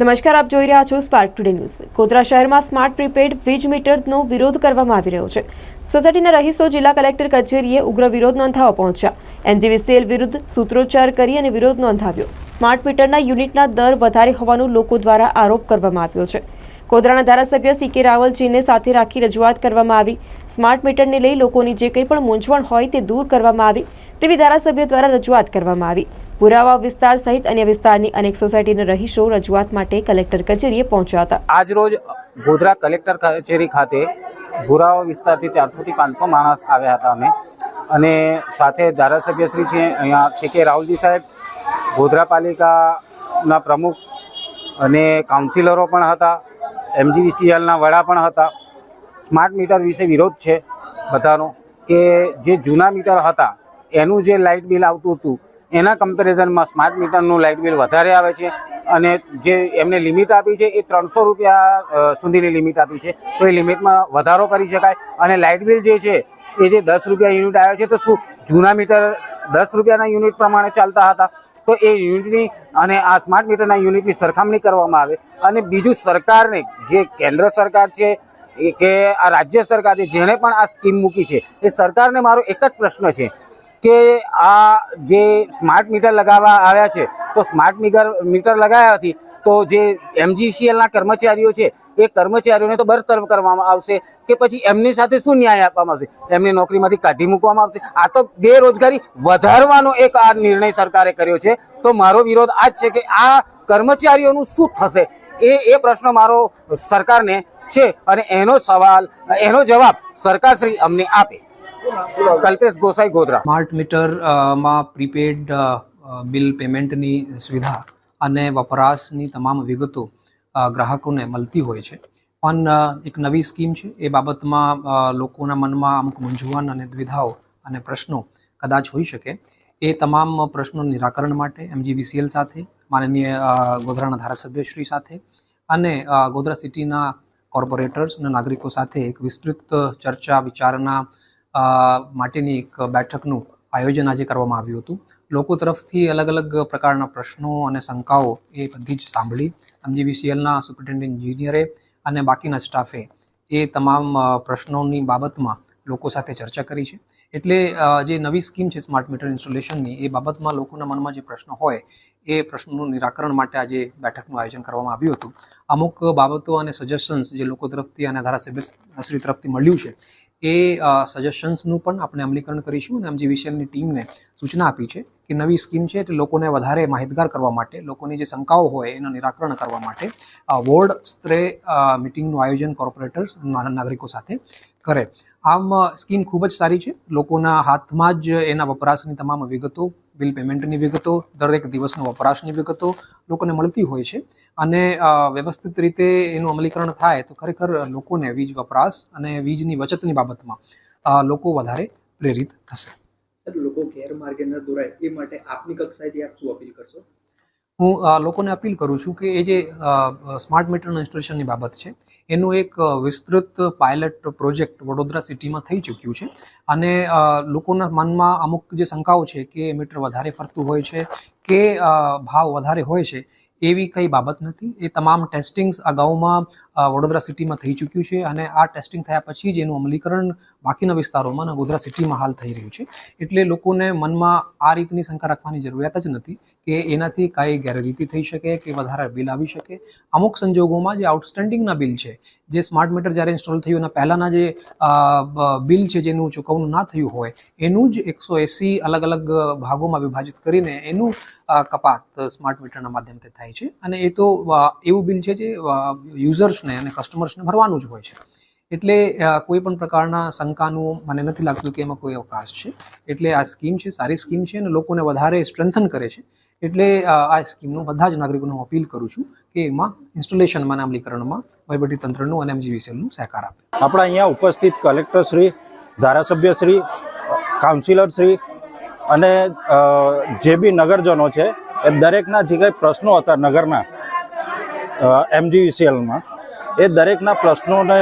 નમસ્કાર, આપ જોઈ રહ્યા છો સ્પાર્ક ટુડે ન્યૂઝ ગોધરા શહેરમાં સ્માર્ટ પ્રીપેડ વીજ મીટરનો વિરોધ કરવામાં આવી રહ્યો છે. સોસાયટીના રહીશો જિલ્લા કલેક્ટર કચેરીએ ઉગ્ર વિરોધ નોંધાવવા પહોંચ્યા. એનજીવીસીએલ વિરુદ્ધ સૂત્રોચ્ચાર કરી અને વિરોધ નોંધાવ્યો. સ્માર્ટ મીટરના યુનિટના દર વધારે હોવાનું લોકો દ્વારા આરોપ કરવામાં આવ્યો છે. ગોધરાના ધારાસભ્ય સી કે રાવલજીને સાથે રાખી રજૂઆત કરવામાં આવી. સ્માર્ટ મીટરને લઈ લોકોની જે કંઈ પણ મૂંઝવણ હોય તે દૂર કરવામાં આવી. તેવી ધારાસભ્ય દ્વારા રજૂઆત કરવામાં આવી. પુરાવા વિસ્તાર સહિત અન્ય વિસ્તારની અનેક સોસાયટીના રહીશો રજૂઆત માટે કલેક્ટર કચેરીએ પહોંચ્યા હતા. આજરોજ ગોધરા કલેક્ટર કચેરી ખાતે ભુરાવા વિસ્તારથી ચારસોથી પાંચસો માણસ આવ્યા હતા અમે. અને સાથે ધારાસભ્ય શ્રી છે, અહીંયા સી કે રાહુલજી સાહેબ, ગોધરા પાલિકાના પ્રમુખ અને કાઉન્સિલરો પણ હતા, એમજીવીસીએલના વડા પણ હતા. સ્માર્ટ મીટર વિશે વિરોધ છે બધાનો કે જે જૂના મીટર હતા, એનું જે લાઇટ બિલ આવતું હતું એના કમ્પેરિઝનમાં સ્માર્ટ મીટરનું લાઇટ બિલ વધારે આવે છે અને જે એમને લિમિટ આપી છે એ ત્રણસો રૂપિયા સુધીની લિમિટ આપી છે. તો એ લિમિટમાં વધારો કરી શકાય. અને લાઇટ બિલ જે છે, એ જે દસ રૂપિયા યુનિટ આવે છે, તો શું જૂના મીટર દસ રૂપિયાના યુનિટ પ્રમાણે ચાલતા હતા? તો એ યુનિટની અને આ સ્માર્ટ મીટરના યુનિટની સરખામણી કરવામાં આવે. અને બીજું સરકારને, જે કેન્દ્ર સરકાર છે કે આ રાજ્ય સરકાર છે, જેણે પણ આ સ્કીમ મૂકી છે, એ સરકારને મારો એક જ પ્રશ્ન છે. કે આ જે સ્માર્ટ મીટર લગાવવા આવ્યા છે, તો સ્માર્ટ મીટર મીટર લગાવ્યાથી તો જે એમજીસીએલના કર્મચારીઓ છે, એ કર્મચારીઓને તો બરતરફ કરવામાં આવશે, કે પછી એમની સાથે શું ન્યાય આપવામાં આવશે? એમની નોકરીમાંથી કાઢી મૂકવામાં આવશે? આ તો બેરોજગારી વધારવાનો એક આ નિર્ણય સરકારે કર્યો છે. તો મારો વિરોધ આ જ છે કે આ કર્મચારીઓનું શું થશે? એ એ પ્રશ્ન મારો સરકારને છે, અને એનો સવાલ, એનો જવાબ સરકારશ્રી અમને આપે. કલ્પેશ ગોસાઈ ગોધરા. સ્માર્ટ મીટરમાં પ્રીપેડ બિલ પેમેન્ટની સુવિધા અને વપરાશની તમામ વિગતો ગ્રાહકોને મળતી હોય છે. પણ એક નવી સ્કીમ છે. એ બાબતમાં લોકોના મનમાં અમુક મૂંઝવણ અને દ્વિધાઓ અને પ્રશ્નો કદાચ હોઈ શકે. એ તમામ પ્રશ્નો નિરાકરણ માટે એમજીવીસીએલ સાથે માનનીય ગોધરાના ધારાસભ્યશ્રી સાથે અને ગોધરા સિટીના કોર્પોરેટર્સ અને નાગરિકો સાથે એક વિસ્તૃત ચર્ચા વિચારણા અ, માટેની એક બેઠકનું આયોજન આજે કરવામાં આવ્યું હતું. લોકો તરફથી અલગ અલગ પ્રકારના પ્રશ્નો અને શંકાઓ એ બધી જ સાંભળી. એમજીવીસીએલના સુપ્રિન્ટેન્ડન્ટ ઇન્જિનિયરે અને બાકીના સ્ટાફે એ તમામ પ્રશ્નોની બાબતમાં લોકો સાથે ચર્ચા કરી છે. એટલે જે નવી સ્કીમ છે સ્માર્ટ મીટર ઇન્સ્ટોલેશનની, એ બાબતમાં લોકોના મનમાં જે પ્રશ્નો હોય, એ પ્રશ્નોનું નિરાકરણ માટે આજે બેઠકનું આયોજન કરવામાં આવ્યું હતું. અમુક બાબતો અને સજેશન્સ જે લોકો તરફથી અને ધારાસભ્ય તરફથી મળ્યું છે એ સજેશન્સનું પણ આપણે અમલીકરણ કરીશું અને એમજી વિશેલની ટીમને સૂચના આપી છે કે નવી સ્કીમ છે એટલે લોકોને વધારે માહિતગાર કરવા માટે, લોકોની જે શંકાઓ હોય એનું નિરાકરણ કરવા માટે વોર્ડ સ્તરે મિટિંગનું આયોજન કોર્પોરેટર્સ નાગરિકો સાથે કરે. આમ સ્કીમ ખૂબ જ સારી છે. લોકોના હાથમાં જ એના વપરાશની તમામ વિગતો, બિલ પેમેન્ટની વિગતો, દરેક દિવસનો વપરાશની વિગતો લોકોને મળતી હોય છે. અને વ્યવસ્થિત રીતે એનું અમલીકરણ થાય તો ખરેખર લોકોને વીજ વપરાશ અને વીજની બચતની બાબતમાં લોકો વધારે પ્રેરિત થશે. લોકો ગેરમાર્ગે ન દોરાય એ માટે આપની કક્ષાએથી આપ શું અપીલ કરશો? હું લોકોને અપીલ કરું છું કે એ જે સ્માર્ટ મીટરના ઇન્સ્ટોલેશનની બાબત છે, એનું એક વિસ્તૃત પાયલટ પ્રોજેક્ટ વડોદરા સિટીમાં થઈ ચૂક્યું છે. અને લોકોના મનમાં અમુક જે શંકાઓ છે કે મીટર વધારે ફરતું હોય છે, કે ભાવ વધારે હોય છે, એવી કંઈ બાબત નથી. એ તમામ ટેસ્ટિંગ્સ અગાઉમાં વડોદરા સિટીમાં થઈ ચૂક્યું છે અને આ ટેસ્ટિંગ થયા પછી જ એનું અમલીકરણ બાકીના વિસ્તારોમાં અને ગોધરા સિટીમાં હાલ થઈ રહ્યું છે. એટલે લોકોને મનમાં આ રીતની શંકા રાખવાની જરૂરિયાત જ નથી કે એનાથી કાંઈ ગેરરીતિ થઈ શકે કે વધારે બિલ આવી શકે. અમુક સંજોગોમાં જે આઉટસ્ટેન્ડિંગના બિલ છે, જે સ્માર્ટ મીટર જ્યારે ઇન્સ્ટોલ થયું એના પહેલાંના જે બિલ છે જેનું ચૂકવણું ના થયું હોય, એનું જ એકસો એંસી અલગ અલગ ભાગોમાં વિભાજિત કરીને એનું કપાત સ્માર્ટ મીટરના માધ્યમથી થાય છે. અને એ તો એવું બિલ છે જે યુઝર્સને અને કસ્ટમર્સને ભરવાનું જ હોય છે. એટલે કોઈ પણ પ્રકારના શંકાનું મને નથી લાગતું કે એમાં કોઈ અવકાશ છે. એટલે આ સ્કીમ છે, સારી સ્કીમ છે અને લોકોને વધારે સ્ટ્રેન્થન કરે છે. એટલે આ સ્કીમનું બધા જ નાગરિકોને હું અપીલ કરું છું કે એમાં ઇન્સ્ટોલેશનમાં અને અમલીકરણમાં વહીવટી તંત્રનું અને એમજીવીસીએલનું સહકાર આપે. આપણા અહીંયા ઉપસ્થિત કલેક્ટર શ્રી ધારાસભ્ય શ્રી કાઉન્સિલર શ્રી અને જે બી નગરજનો છે, એ દરેકના જે કંઈ પ્રશ્નો હતા નગરના એમજીવીસીએલમાં, એ દરેકના પ્રશ્નોને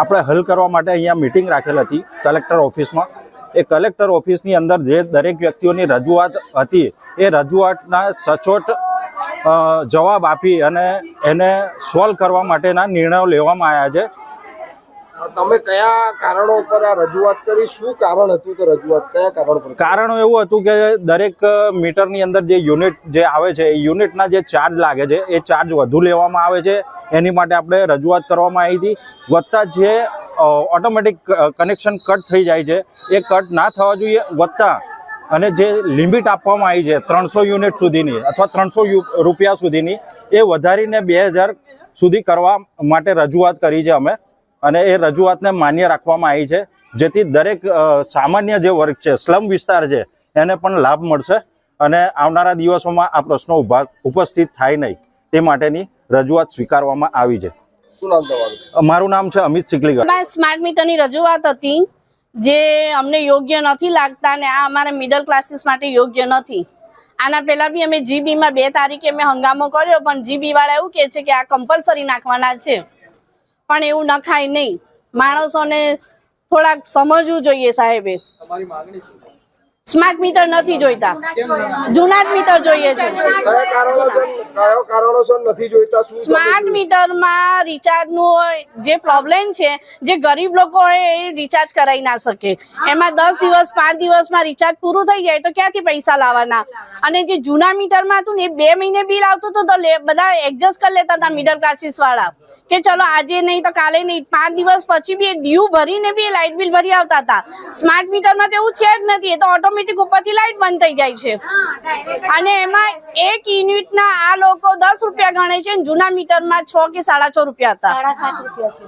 આપણે હલ કરવા માટે અહીંયા મિટિંગ રાખેલ હતી કલેક્ટર ઓફિસમાં એ કલેક્ટર ઓફિસની અંદર જે દરેક વ્યક્તિઓની રજૂઆત હતી, એ રજૂઆતના સચોટ જવાબ આપી અને એને સોલ્વ કરવા માટેના નિર્ણયો લેવામાં આવ્યા છે. તમે કયા કારણો પર આ રજૂઆત કરી? શું કારણ હતું તો રજૂઆત? કયા કારણ પર? કારણો એવું હતું કે દરેક મીટરની અંદર જે યુનિટ જે આવે છે, એ યુનિટના જે ચાર્જ લાગે છે, એ ચાર્જ વધુ લેવામાં આવે છે. એની માટે આપણે રજૂઆત કરવામાં આવી હતી. વત્તા જે ઓટોમેટિક કનેક્શન કટ થઈ જાય છે, એ કટ ના થવા જોઈએ. વત્તા અને જે લિમિટ આપવામાં આવી છે, ત્રણસો યુનિટ સુધીની અથવા ત્રણસો રૂપિયા સુધીની, એ વધારીને બે સુધી કરવા માટે રજૂઆત કરી છે અમે. અને એ રજૂઆતને માન્ય રાખવામાં આવી છે જેથી દરેક સામાન્ય જે વર્ગ છે સ્લમ વિસ્તાર છે એને પણ લાભ મળશે અને આવનારા દિવસોમાં આ પ્રશ્નો ઊભા ઉપસ્થિત થાય નહીં તે માટેની રજૂઆત સ્વીકારવામાં આવી છે. શું નામ તમારું? મારું નામ છે અમિત સિકલીગર. સ્માર્ટ મીટરની રજૂઆત હતી જે અમને યોગ્ય નથી લાગતા અને આ અમારા મિડલ ક્લાસીસ માટે યોગ્ય નથી. આના પહેલા બી અમે જીબીમાં બે તારીખે મેં હંગામો કર્યો પણ જીબી વાળા એવું કહે છે કે આ કમ્પલસરી નાખવાના છે. પણ એવું નખાય નહીં માણસોને થોડાક સમજવું જોઈએ સાહેબે તમારી માંગણી? સ્માર્ટ મીટર નથી જોઈતા. જૂના જ મીટર જોઈએ છે. સ્માર્ટ? મીટરમાં રિચાર્જનું જે પ્રોબ્લેમ છે જે ગરીબ લોકો હોય એ રિચાર્જ કરાવી ના શકે. એમાં દસ દિવસ પાંચ દિવસમાં રિચાર્જ પૂરું થઈ જાય તો ક્યાંથી પૈસા લાવવાના? અને જે જૂના મીટરમાં હતું ને એ બે મહિને બિલ આવતું હતું તો બધા એડજસ્ટ કરી લેતા હતા મિડલ ક્લાસીસ વાળા. કે ચલો આજે નહીં તો કાલે નહીં પાંચ દિવસ પછી બી ડ્યુ ભરીને બી લાઇટ બિલ ભરી આવતા હતા. સ્માર્ટ મીટરમાં તો એવું છે જ નથી એ તો ઓટોમેટિક ઉપરથી લાઇટ બંધ થઈ જાય છે. અને એમાં એક યુનિટના આ લોકો દસ રૂપિયા ગણે છે જૂના મીટરમાં છ કે સાડા છ રૂપિયા હતા.